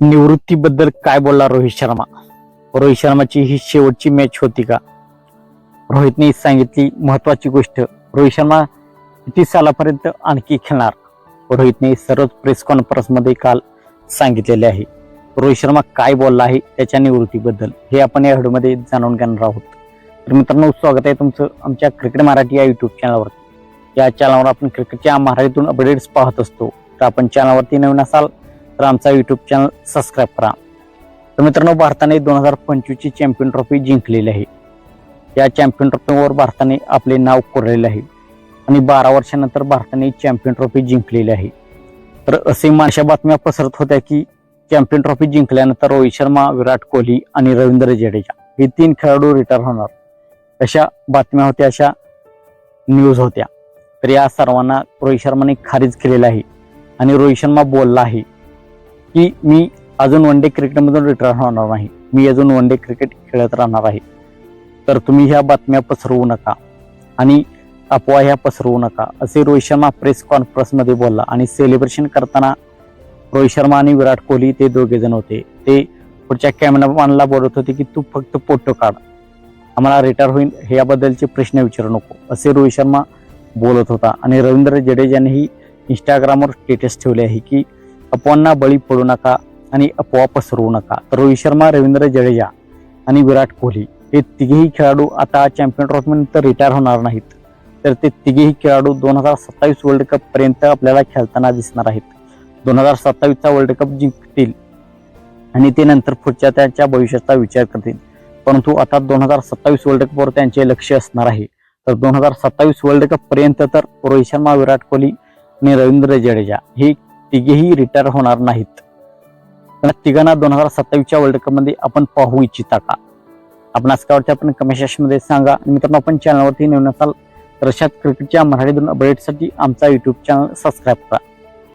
निवृत्तीबद्दल काय बोलला रोहित शर्मा? रोहित शर्माची ही शेवटची मॅच होती का? रोहितने सांगितली महत्वाची गोष्ट रोहित शर्मा किती सालापर्यंत आणखी खेळणार? रोहितने सर्वच प्रेस कॉन्फरन्समध्ये काल सांगितलेले आहे. रोहित शर्मा काय बोलला आहे त्याच्या निवृत्तीबद्दल हे आपण या व्हिडिओमध्ये जाणून घेणार आहोत. तर मित्रांनो स्वागत आहे तुमचं आमच्या क्रिकेट मराठी या युट्यूब चॅनलवर या चॅनलवर आपण क्रिकेटच्या मराठीतून अपडेट्स पाहत असतो. तर आपण चॅनलवरती नवीन असाल तर आमचा युट्यूब चॅनल सबस्क्राईब करा. तर मित्रांनो भारताने दोन हजार पंचवीसची चॅम्पियन ट्रॉफी जिंकलेली आहे. या चॅम्पियन ट्रॉफीवर भारताने आपले नाव कोरलेले आहे. आणि बारा वर्षानंतर भारताने चॅम्पियन ट्रॉफी जिंकलेली आहे. तर असे मानशा बातम्या पसरत होत्या की चॅम्पियन ट्रॉफी जिंकल्यानंतर रोहित शर्मा विराट कोहली आणि रवींद्र जडेजा हे तीन खेळाडू रिटायर होणार. अशा बातम्या होत्या अशा न्यूज होत्या. तर या सर्वांना रोहित शर्माने खारिज केलेलं आहे. आणि रोहित शर्मा बोलला आहे की मी अजून वन डे क्रिकेटमधून रिटायर होणार नाही. मी अजून वन डे क्रिकेट खेळत राहणार आहे. तर तुम्ही ह्या बातम्या पसरवू नका आणि अफवा ह्या पसरवू नका. असे रोहित शर्मा प्रेस कॉन्फरन्समध्ये बोलला आणि सेलिब्रेशन करताना रोहित शर्मा आणि विराट कोहली ते दोघेजण होते. ते पुढच्या कॅमेरामॅनला बोलत होते की तू फक्त फोटो काढ. आम्हाला रिटायर होईल ह्याबद्दलचे प्रश्न विचारू नको. असे रोहित शर्मा बोलत होता. आणि रवींद्र जडेजानेही इंस्टाग्रामवर स्टेटस ठेवले आहे की अफवांना बळी पडू नका आणि अफवा पसरवू नका. तर रोहित शर्मा रवींद्र जडेजा आणि विराट कोहली हे तिघेही खेळाडू आता चॅम्पियन ट्रॉफीनंतर रिटायर होणार नाहीत. तर ते तिघेही खेळाडू दोन हजार सत्तावीस वर्ल्ड कप पर्यंत आपल्याला खेळताना दिसणार आहेत. दोन हजार सत्तावीसचा वर्ल्ड कप जिंकतील आणि ते नंतर पुढच्या त्यांच्या भविष्याचा विचार करतील. परंतु आता दोन हजार सत्तावीस वर्ल्ड कपवर त्यांचे लक्ष असणार आहे. तर दोन हजार सत्तावीस वर्ल्ड कप पर्यंत तर रोहित शर्मा विराट कोहली आणि रवींद्र जडेजा हे तिघेही रिटायर होणार नाहीत. पण तिघांना दोन हजार सत्तावीसच्या वर्ल्ड कपमध्ये आपण पाहू इच्छिता का आपण आज काय आपण कमेंटमध्ये सांगा. मित्रांनो आपण चॅनलवरती नेऊन असाल तर अशाच क्रिकेटच्या मराठीतून अपडेटसाठी आमचा युट्यूब चॅनल सबस्क्राईब करा.